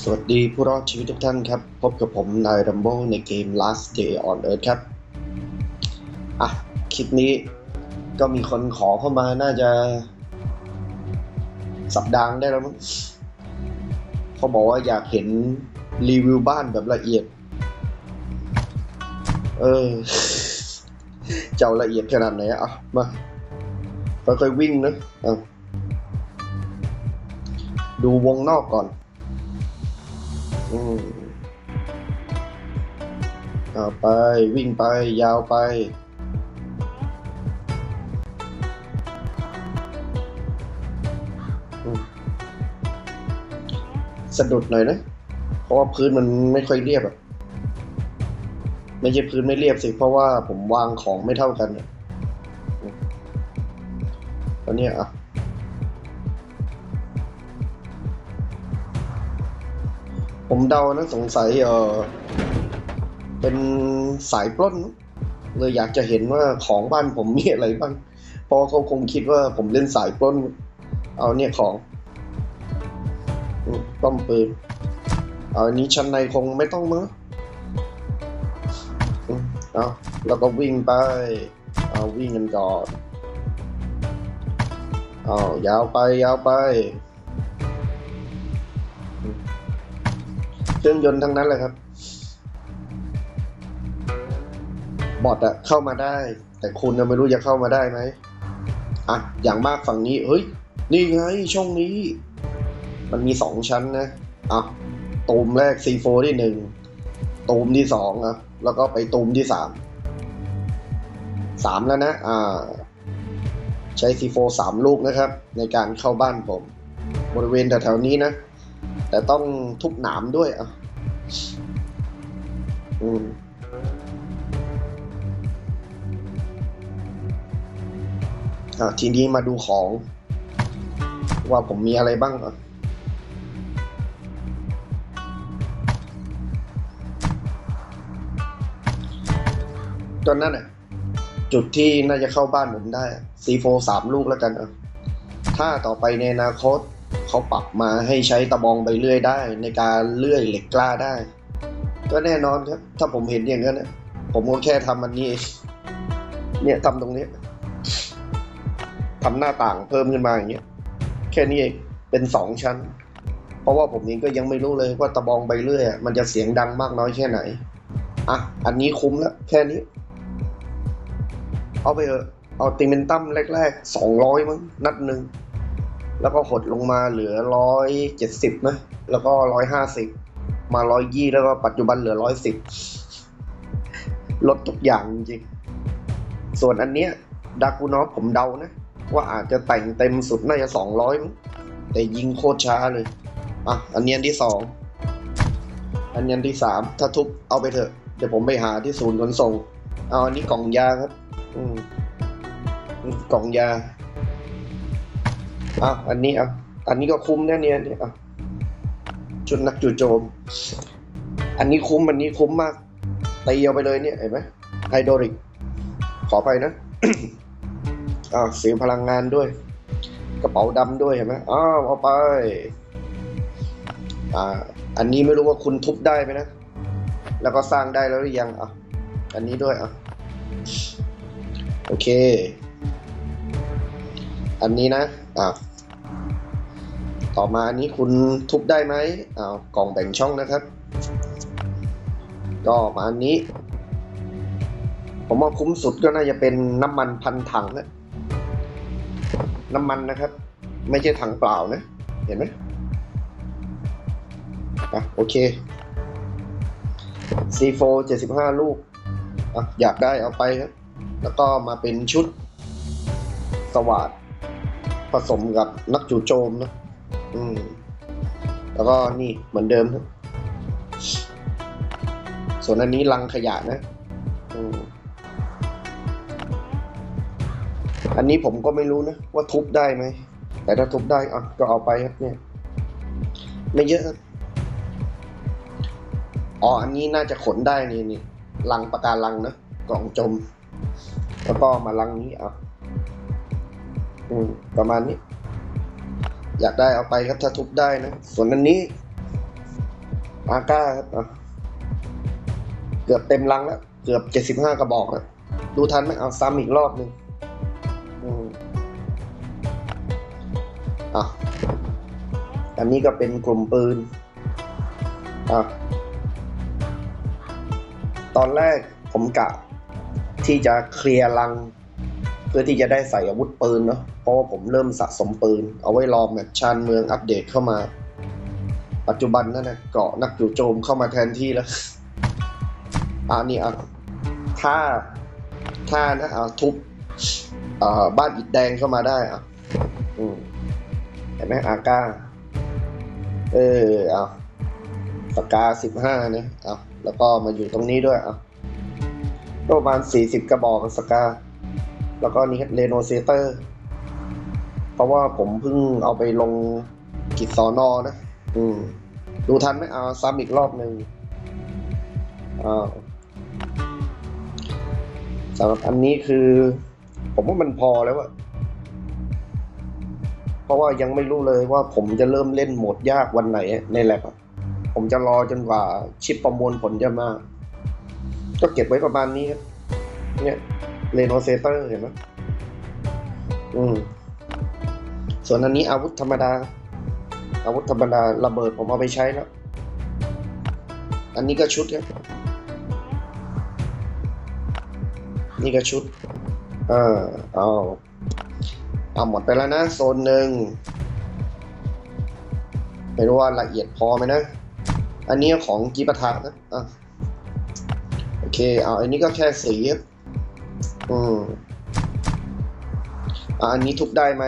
สวัสดีผู้รอดชีวิตทุกท่านครับ พบกับผมนายรัมโบในเกม Last Day on Earth ครับ อะ คลิปนี้ก็มีคนขอเข้ามาน่าจะ สัปดาห์ได้แล้วมั้งเขาบอกว่าอยากเห็นรีวิวบ้านแบบละเอียด เออ เจ้าละเอียดขนาดไหนอะอะ มาค่อยๆวิ่งนะอะดูวงนอกก่อน อืมเอไปวิ่งไปยาวไป สะดุดหน่อยนะ เพราะว่าพื้นมันไม่ค่อยเรียบอะไม่ใช่พื้นไม่เรียบสิ เพราะว่าผมวางของไม่เท่ากันอะตอนนี้อะ ผมเดานะสงสัยเออเป็นสายปล้น เลยอยากจะเห็นว่าของบ้านผมมีอะไรบ้างเพราะเขาคงคิดว่าผมเล่นสายปล้น เอาเนี่ยของป้อมปืนเอาอันนี้ชั้นในคงไม่ต้องมั้งอืมเอาแล้วก็วิ่งไป เอาวิ่งกันก่อนเอายาวไปยาวไป เครื่องยนต์ทั้งนั้นเลยครับ บอทอะเข้ามาได้ แต่คุณน่ะไม่รู้จะเข้ามาได้ไหมอะอย่างมากฝั่งนี้ เฮ้ย นี่ไงช่องนี้ มันมีสองชั้นนะอะตูมแรก C4 ที่หนึ่งตูมที่สองอะแล้วก็ไปตูมที่สามสามแล้วนะอ่าใช้ C4 สามลูกนะครับ ในการเข้าบ้านผม บริเวณแถวๆนี้นะ แต่ต้องทุบหนามด้วยอะอืมอะทีนี้มาดูของ ว่าผมมีอะไรบ้างอะตอนนั้นอะจุดที่น่าจะเข้าบ้านผมได้ซีโฟสามลูกแล้วกันอะถ้าต่อไปในอนาคต เขาปรับมาให้ใช้ตะบองใบเลื่อยได้ ในการเลื่อยเหล็กกล้าได้ ก็แน่นอนครับ ถ้าผมเห็นอย่างนั้นนะผมก็แค่ทำอันนี้ เนี่ยทำตรงนี้ทำหน้าต่างเพิ่มขึ้นมาอย่างเงี้ยแค่นี้เองเป็นสองชั้น เพราะว่าผมเองก็ยังไม่รู้เลยว่าตะบองใบเลื่อยมันจะเสียงดังมากน้อยแค่ไหนอะอันนี้คุ้มแล้วแค่นี้ เอาไปเถอะเอาติเมนตัมแรกๆสองร้อยมั้งนัดหนึ่ง แล้วก็หดลงมาเหลือร้อยเจ็ดสิบนะแล้วก็ร้อยห้าสิบมาร้อยยี่แล้วก็ปัจจุบันเหลือร้อยสิบลดทุกอย่างจริงส่วนอันเนี้ยดากูนอฟผมเดานะ ว่าอาจจะแต่งเต็มสุดน่าจะสองร้อยแต่ยิงโคตรช้าเลย อะ อันนี้อันที่สองอันนี้อันที่สามถ้าทุบเอาไปเถอะเดี๋ยวผมไปหาที่ศูนย์ขนส่ง เอาอันนี้กล่องยาครับ อืมกล่องยา อะอันนี้อะอันนี้ก็คุ้มแน่เนี่ยเนี่ยอะชุดนักจู่โจม อันนี้คุ้มอันนี้คุ้มมากตีเอาไปเลยเนี่ยเห็นไหมไฮโดริก ขอไปนะอ่าเสียพลังงานด้วย กระเป๋าดำด้วยเห็นไหมอ้าวเอาไป อ่า อันนี้ไม่รู้ว่าคุณทุบได้ไหมนะ แล้วก็สร้างได้แล้วหรือยังอะอันนี้ด้วยอะโอเค อันนี้นะ อ่าต่อมาอันนี้คุณทุบได้ไหมอ้าวกล่องแบ่งช่องนะครับ ก็มาอันนี้ ผมว่าคุ้มสุดก็น่าจะเป็นน้ำมันพันถังนะน้ำมันนะครับ ไม่ใช่ถังเปล่านะ เห็นไหมอะโอเค C4 75 ลูกอะอยากได้เอาไปครับ แล้วก็มาเป็นชุดสวัสด ผสมกับนักจู่โจมนะอืม แล้วก็นี่เหมือนเดิมครับส่วนอันนี้ลังขยะนะอืมอันนี้ผมก็ไม่รู้นะว่าทุบได้ไหม แต่ถ้าทุบได้อะก็เอาไปครับเนี่ย ไม่เยอะครับอ๋อ อันนี้น่าจะขนได้นี่นี่ลังประการลังนะ กล่องจม แล้วก็มาลังนี้อะ อืมประมาณนี้ อยากได้เอาไปครับถ้าทุบได้นะ ส่วนอันนี้อาก้าครับอะเกือบเต็มลังแล้ว เกือบเจ็ดสิบห้ากระบอกแล้วดูทันไหมเอาซ้ำอีกรอบหนึ่งอืมอะอันนี้ก็เป็นกลุ่มปืนอะตอนแรกผมกะที่จะเคลียร์ลัง พื่อที่จะได้ใส่อาวุธปืนเนาะเพราะว่าผมเริ่มสะสมปืน เอาไว้รอแมตช์ชานเมืองอัปเดตเข้ามา ปัจจุบันนั่นนะเกาะนักจู่โจมเข้ามาแทนที่แล้วอ่านี่อะถ้าถ้านะเอาทุบอ่อบ้านอิฐแดงเข้ามาได้อะอืมเห็นไหมอาก้า เออเอาปากกาสิบห้าเนี่ยเอาแล้วก็มาอยู่ตรงนี้ด้วยอะประมาณสี่สิบกระบอกสกา แล้วก็นี่เรโนเซเตอร์ เพราะว่าผมเพิ่งเอาไปลงกิจสอนอนะ อืม ดูทันไหมเอาซ้ำอีกรอบหนึ่งอ่าสำหรับอันนี้คือ ผมว่ามันพอแล้วอะเพราะว่ายังไม่รู้เลยว่าผมจะเริ่มเล่นโหมดยากวันไหนในแลบผมจะรอจนกว่าชิปประมวลผลจะมา ก็เก็บไว้ประมาณนี้ครับเนี่ย เรโนเซเตอร์เห็นไหมอืม ส่วนอันนี้อาวุธธรรมดา อาวุธธรรมดาระเบิดผมเอาไปใช้แล้ว อันนี้ก็ชุดครับ นี่ก็ชุด เออเอาเอาหมดไปแล้วนะ โซนหนึ่งไม่รู้ว่าละเอียดพอไหมนะ อันนี้ของกีปะทะนะอะโอเค เอาอันนี้ก็แค่สีครับ อืมอันนี้ทุบได้ไหม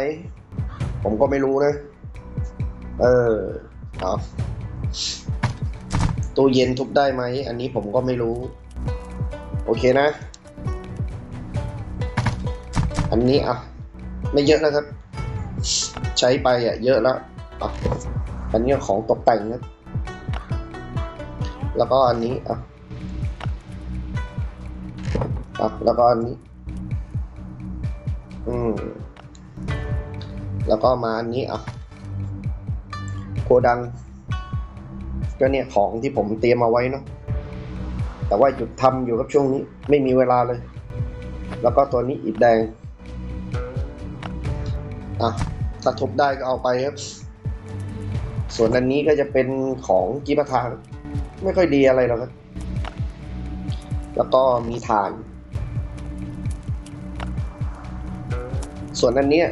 ผมก็ไม่รู้นะ เออเอาตู้เย็นทุบได้ไหม อันนี้ผมก็ไม่รู้ โอเคนะ อันนี้อะ ไม่เยอะนะครับ ใช้ไปอะ เยอะแล้วอะอันนี้ของตกแต่งนะ แล้วก็อันนี้อะ อะแล้วก็อันนี้ อืม แล้วก็มาอันนี้อะโกดัง ก็เนี่ยของที่ผมเตรียมมาไว้เนาะ แต่ว่าหยุดทำอยู่กับช่วงนี้ ไม่มีเวลาเลย แล้วก็ตัวนี้อิฐแดง อะถ้าทบได้ก็เอาไปครับส่วนอันนี้ก็จะเป็นของกีปะทางไม่ค่อยดีอะไรหรอกครับ แล้วก็มีฐาน ส่วนอันเนี้ย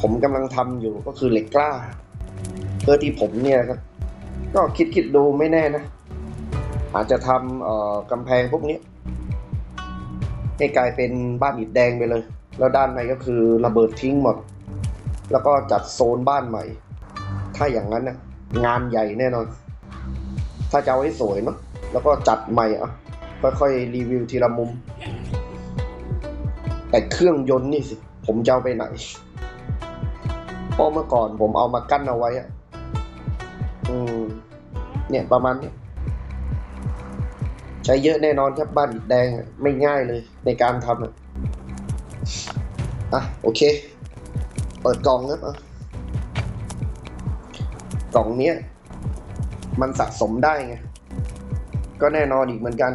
ผมกำลังทำอยู่ก็คือเหล็กกล้า เพื่อที่ผมเนี่ยครับก็คิดคิดดูไม่แน่นะ อาจจะทำเอ่อกำแพงพวกนี้ให้กลายเป็นบ้านอิฐแดงไปเลย แล้วด้านในก็คือระเบิดทิ้งหมด แล้วก็จัดโซนบ้านใหม่ ถ้าอย่างนั้นนะงานใหญ่แน่นอน ถ้าจะเอาให้สวยเนาะแล้วก็จัดใหม่อะค่อยๆรีวิวทีละมุม แต่เครื่องยนต์นี่สิ ผมจะเอาไปไหนเพราะเมื่อก่อนผมเอามากั้นเอาไว้อะอืม เนี่ยประมาณนี้ใช้เยอะแน่นอนครับบ้านอิฐแดงไม่ง่ายเลยในการทำอะอะโอเค เปิดกล่องครับอะกล่องเนี้ยมันสะสมได้ไง ก็แน่นอนอีกเหมือนกัน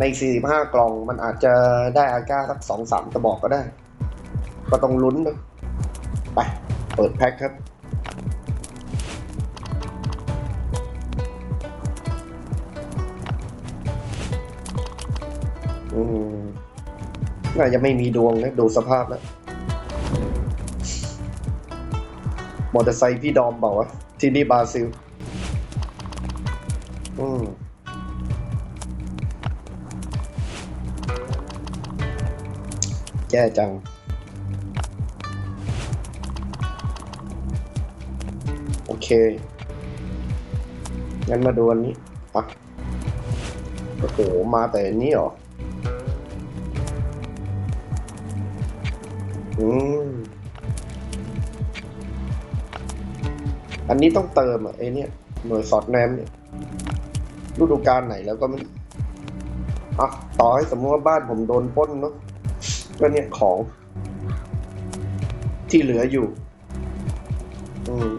ใน 45 กล่องมันอาจจะได้อาก้าสักสองสามกระบอกก็ได้ ก็ต้องลุ้นนะไป เปิดแพ็คครับ อืมน่าจะไม่มีดวงนะ ดูสภาพแล้วมอเตอร์ไซค์พี่ดอมบอกว่าที่นี่บราซิล อืมแย่จัง เค งั้นมาดูอันนี้อะโอ้โห มาแต่อันนี้เหรอ อืม อันนี้ต้องเติมอะไอเนี่ย หน่วยสอดแนมเนี่ยฤดูกาลไหนแล้วก็ไม่อะต่อให้สมมติว่าบ้านผมโดนป้นเนาะก็เนี่ยของ ที่เหลืออยู่ อืม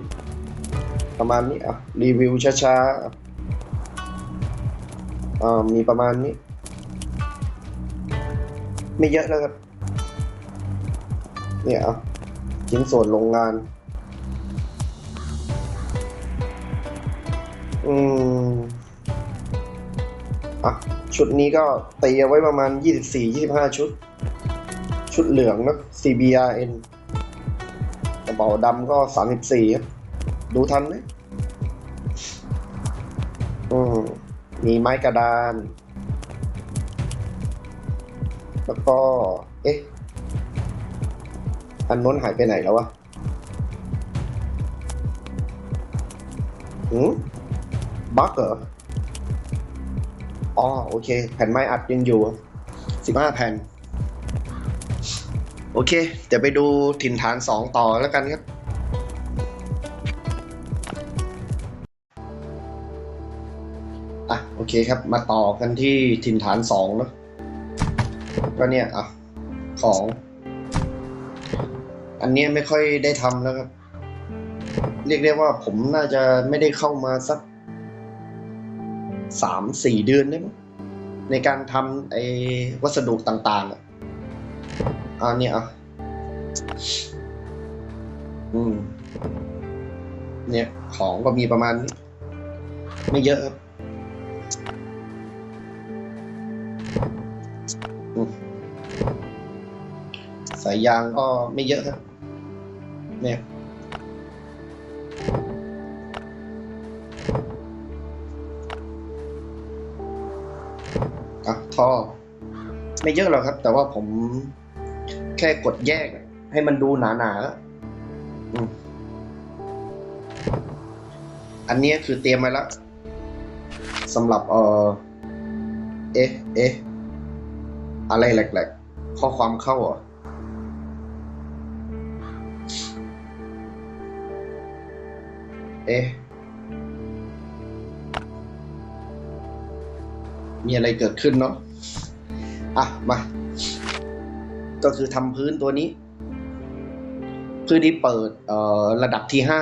ประมาณนี้อะรีวิวช้าๆอ่ามีประมาณนี้ ไม่เยอะแล้วครับ เนี่ยเอาชิ้นส่วนโรงงาน อืมอะชุดนี้ก็ตีเอาไว้ประมาณ 24-25 ชุด ชุดเหลืองนะ CBRN กระเป๋าดำก็ 34ครับ ดูทันไหมอืมมีไม้กระดาน แล้วก็ เอ๊ะ อันน้นหายไปไหนแล้ววะหืมบั๊กเหรอ อ๋อ โอเค แผ่นไม้อัดยังอยู่ สิบห้าแผ่น โอเค เดี๋ยวไปดูถิ่นฐานสองต่อแล้วกันครับ เคครับ มาต่อกันที่ถิ่นฐานสองเนะก็เนี่ยอะของอันเนี้ยไม่ค่อยได้ทำแล้วครับ เรียกได้ว่าผมน่าจะไม่ได้เข้ามาสักสามสี่เดือนได้มั้งในการทำไอ้วัสดุต่าง ๆ อะอันเนี้ยอะอืม เนี่ยของก็มีประมาณนี้ ไม่เยอะครับ สายยางก็ไม่เยอะครับ เนี่ยอะท่อ ไม่เยอะหรอกครับ แต่ว่าผมแค่กดแยก ให้มันดูหนาๆอืมอันนี้คือเตรียมไว้แล้วสำหรับเออเอ๊ะเอ๊ะ อะไรแหลกๆ ข้อความเข้าเหรอเอ๊ะ มีอะไรเกิดขึ้นเนาะ อะ มา ก็คือทำพื้นตัวนี้ พื้นที่เปิด เอ่อ ระดับที่ห้า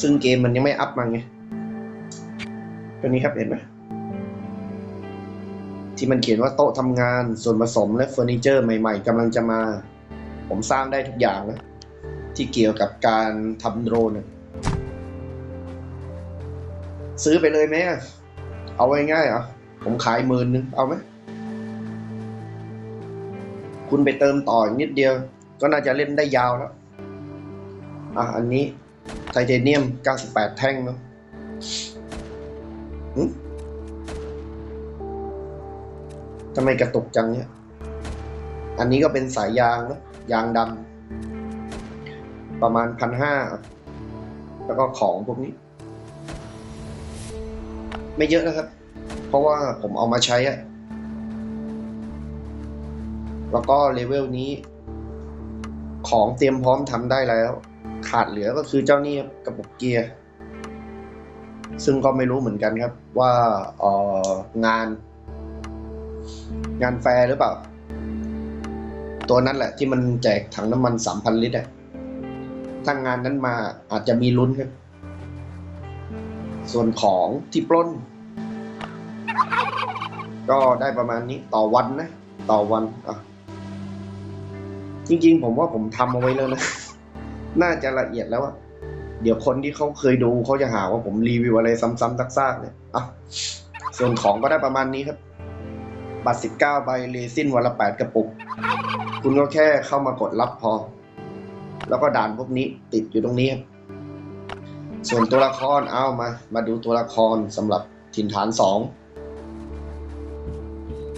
ซึ่งเกมมันยังไม่อัพมาไง ตัวนี้ครับเห็นไหม ที่มันเขียนว่าโต๊ะทำงาน ส่วนผสมและเฟอร์นิเจอร์ใหม่ๆกำลังจะมา ผมสร้างได้ทุกอย่างนะที่เกี่ยวกับการทำโดรนซื้อไปเลยไหมเอาไว้ง่ายๆเหรอผมขายหมื่นนึงเอาไหมคุณไปเติมต่ออีกนิดเดียว ก็น่าจะเล่นได้ยาวแล้ว อะ อันนี้ไทเทเนียม 98 แท่งเนาะ ทำไมกระตุกจังเนี่ย อันนี้ก็เป็นสายยางนะยางดำประมาณพันห้าแล้วก็ของพวกนี้ ไม่เยอะนะครับ เพราะว่าผมเอามาใช้อะแล้วก็เลเวลนี้ ของเตรียมพร้อมทำได้แล้ว ขาดเหลือก็คือเจ้านี่กระปุกเกียร์ ซึ่งก็ไม่รู้เหมือนกันครับว่าอองาน งานแฟร์หรือเปล่า ตัวนั้นแหละที่มันแจกถังน้ำมันสามพันลิตรอะถ้างานนั้นมาอาจจะมีลุ้นครับ ส่วนของที่ปล้น ก็ได้ประมาณนี้ต่อวันนะ ต่อวันอะจริงๆ ผมว่าผมทำเอาไว้แล้วนะ น่าจะละเอียดแล้วอะเดี๋ยวคนที่เขาเคยดูเขาจะหาว่าผมรีวิวอะไรซ้ำๆซากๆเนี่ยอะส่วนของก็ได้ประมาณนี้ครับ บัตร 19 ใบเรซินวันละ 8 กระปุก คุณก็แค่เข้ามากดรับพอ แล้วก็ด่านพวกนี้ติดอยู่ตรงนี้ครับ ส่วนตัวละครเอามา มาดูตัวละครสำหรับถิ่นฐานสอง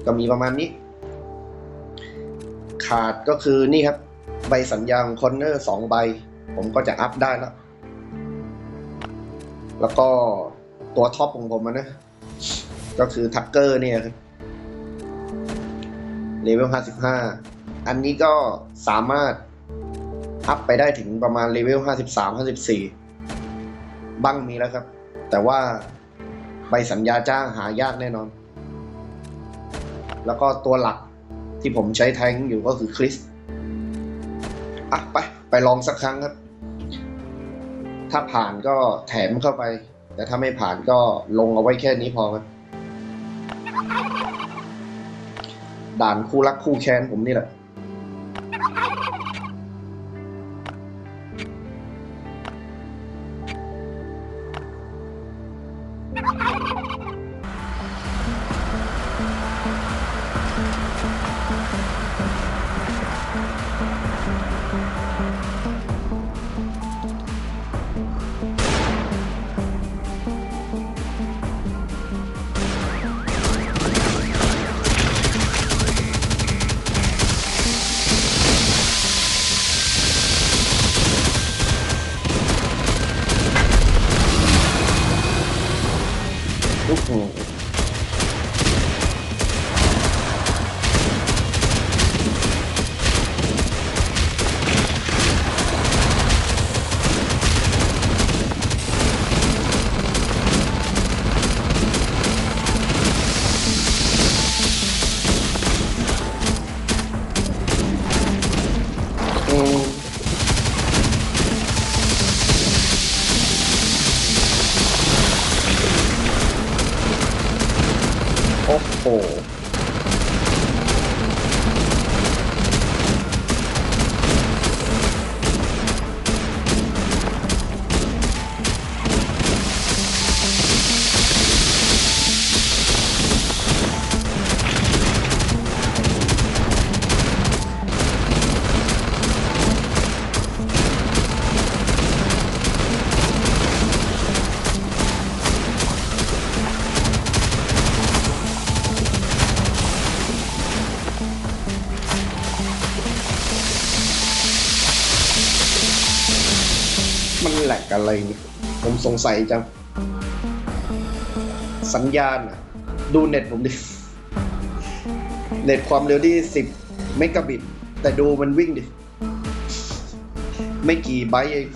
ก็มีประมาณนี้ ขาดก็คือนี่ครับ ใบสัญญาของคอนเนอร์สองใบ ผมก็จะอัพได้แล้ว แล้วก็ตัวท็อปของผมนะ ก็คือทักเกอร์เนี่ยครับ เลเวลห้าสิบห้าอันนี้ก็สามารถอัพไปได้ถึงประมาณเลเวลห้าสิบสามห้างมีแล้วครับ แต่ว่าใบสัญญาจ้างหายากแน่นอน แล้วก็ตัวหลักที่ผมใช้แทงอยู่ก็คือคริสอะไป ไปลองสักครั้งครับ ถ้าผ่านก็แถมเข้าไป แต่ถ้าไม่ผ่านก็ลงเอาไว้แค่นี้พอครับ ด่านคู่รักคู่แค้นผมนี่แหละ อื้อ อะไรนี่ผมสงสัยจัง สัญญาณอะดูเน็ตผมดิ เน็ตความเร็วที่สิบเมกะบิต แต่ดูมันวิ่งดิ ไม่กี่ไบต์เอง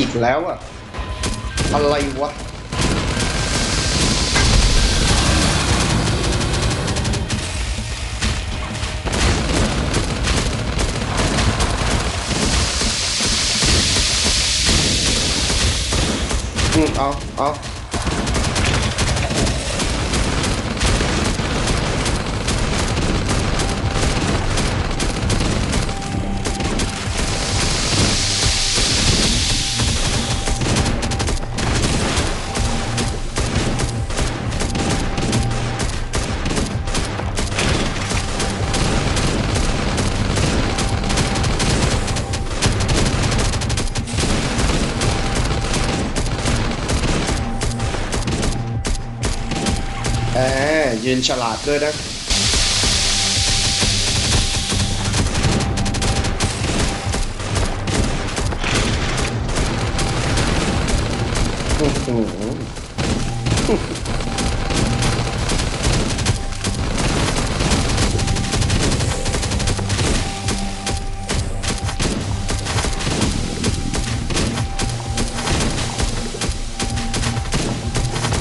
อีกแล้วอะอะไรวะอืมเอาเอา ยนฉลาดด้วยนะอื้อหือ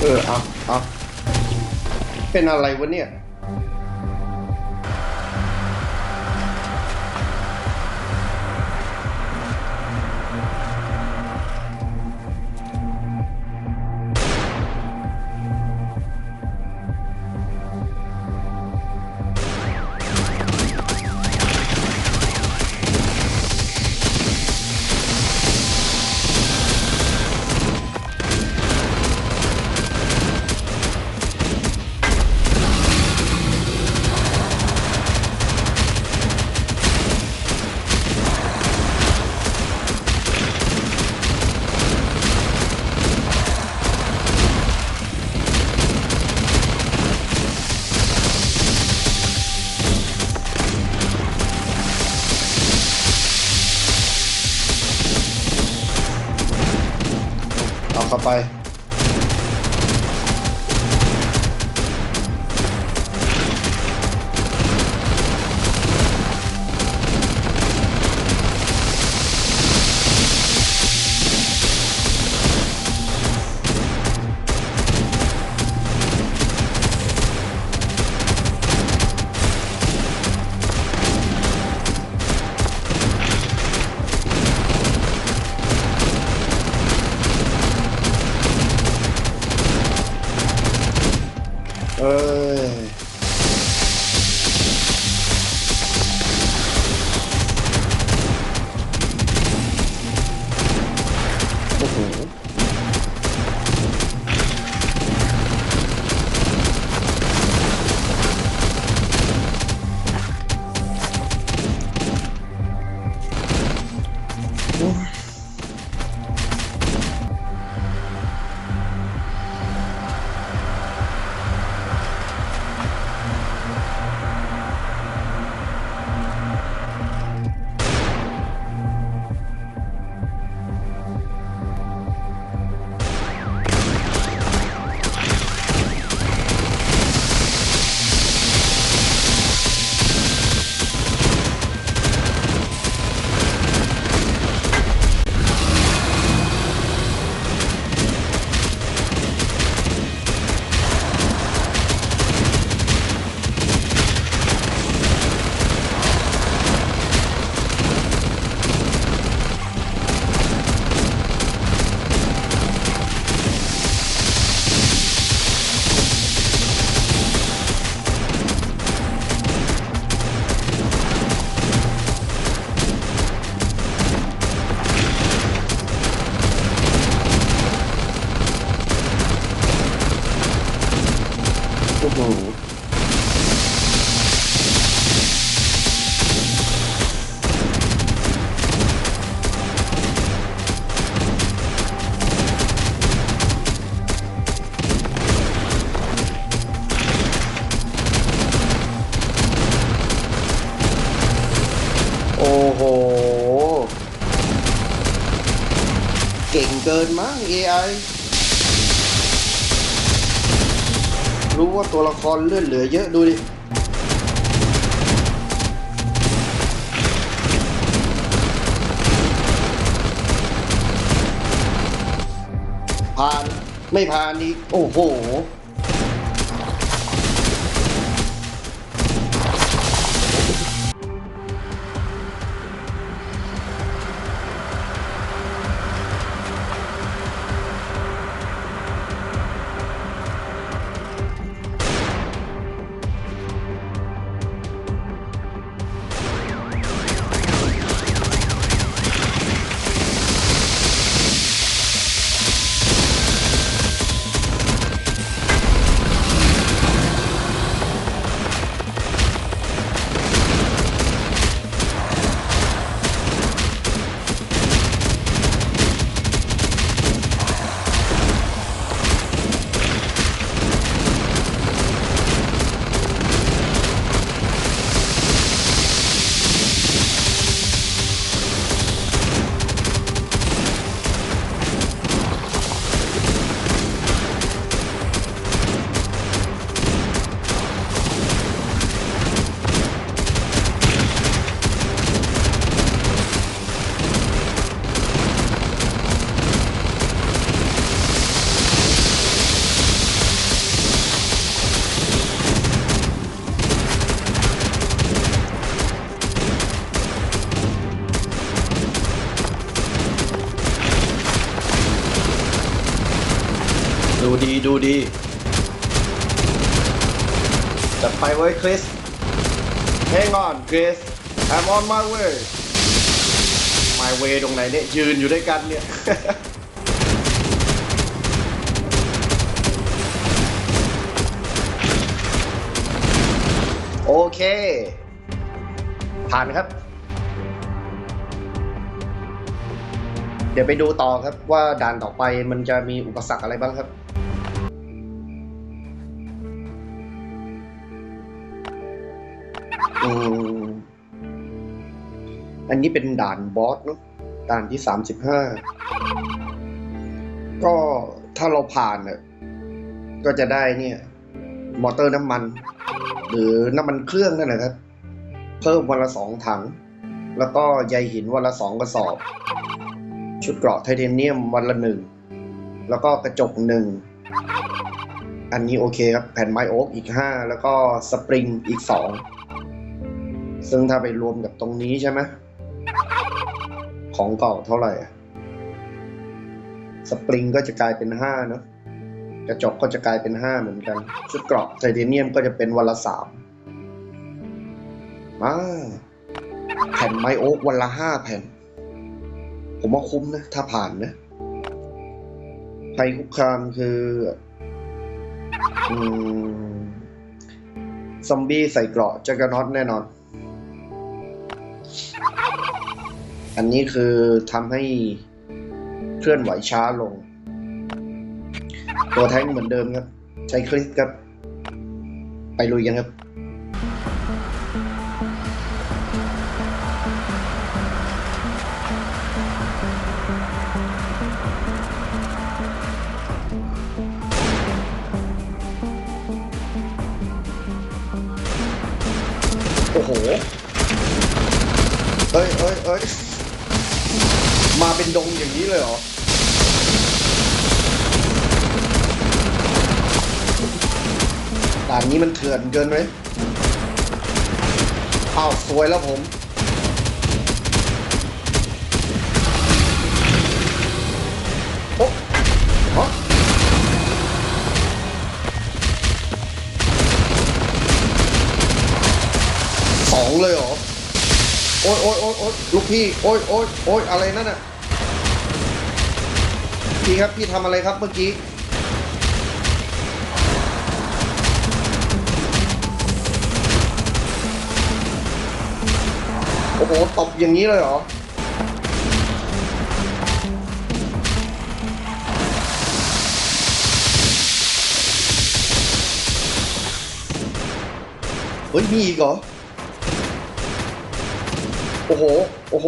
เออเอาเอา เป็นอะไรวะเนี่ย ว่าตัวละครเลื่อนเหลือเยอะดูดิผ่านไม่ผ่านอีกโอ้โห ดูดีดูดีจะไปไว้คริส Hang on Chris I'm on my way my way ตรงไหนเนี่ย ยืนอยู่ด้วยกันเนี่ย โอเค ผ่านครับ เดี๋ยวไปดูต่อครับว่าด่านต่อไปมันจะมีอุปสรรคอะไรบ้างครับ อันนี้เป็นด่านบอสเนอะด่านที่สามสิบห้าก็ถ้าเราผ่านเนี่ยก็จะได้เนี่ย มอเตอร์น้ำมัน หรือน้ำมันเครื่องนั่นแหละครับ เพิ่มวันละสองถัง แล้วก็ใยหินวันละสองกระสอบ ชุดเกราะไทเทเนียมวันละหนึ่ง แล้วก็กระจกหนึ่ง อันนี้โอเคครับ แผ่นไม้โอ๊กอีกห้าแล้วก็สปริงอีกสอง ซึ่งถ้าไปรวมกับตรงนี้ใช่ไหมของเก่าเท่าไหร่อะสปริงก็จะกลายเป็นห้าเนอะกระจกก็จะกลายเป็นห้าเหมือนกัน ชุดเกราะไทเทเนียมก็จะเป็นวันละสามอ่าแผ่นไมโอ๊กวันละห้าแผ่น ผมว่าคุ้มนะ ถ้าผ่านนะภัยคุกคามคืออืมซอมบี้ใส่เกราะจักรน็อตแน่นอน อันนี้คือทำให้เคลื่อนไหวช้าลง ตัวแท้งเหมือนเดิมครับ ใช้คลิกครับ ไปลุยกันครับ ดงอย่างนี้เลยเหรอด่านนี้มันเถื่อนเกินไหมอ้าวสวยแล้วผม โอ๊ะฮะสองเลยเหรอ โอ๊ยโอ๊ยโอ๊ยโอ๊ยลูกพี่ โอ๊ยโอ๊ยโอ๊ยอะไรนั่นน่ะ พี่ครับพี่ทำอะไรครับเมื่อกี้โอ้โหตบอย่างนี้เลยเหรอเฮ้ยมีอีกเหรอ โอ้โห โอ้โห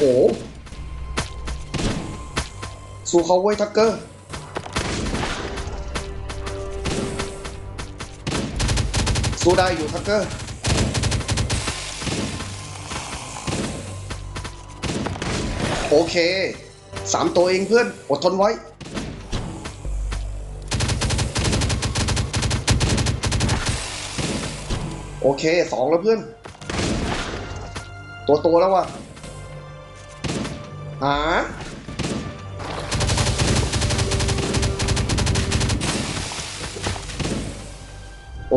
โอ้โห สู้เขาไว้ยทักเกอร์ สู้ได้อยู่ทักเกอร์ โอเค สามตัวเองเพื่อน อดทนไว้ โอเค สองแล้วเพื่อน ตัวตัวแล้วว่ะ หาโ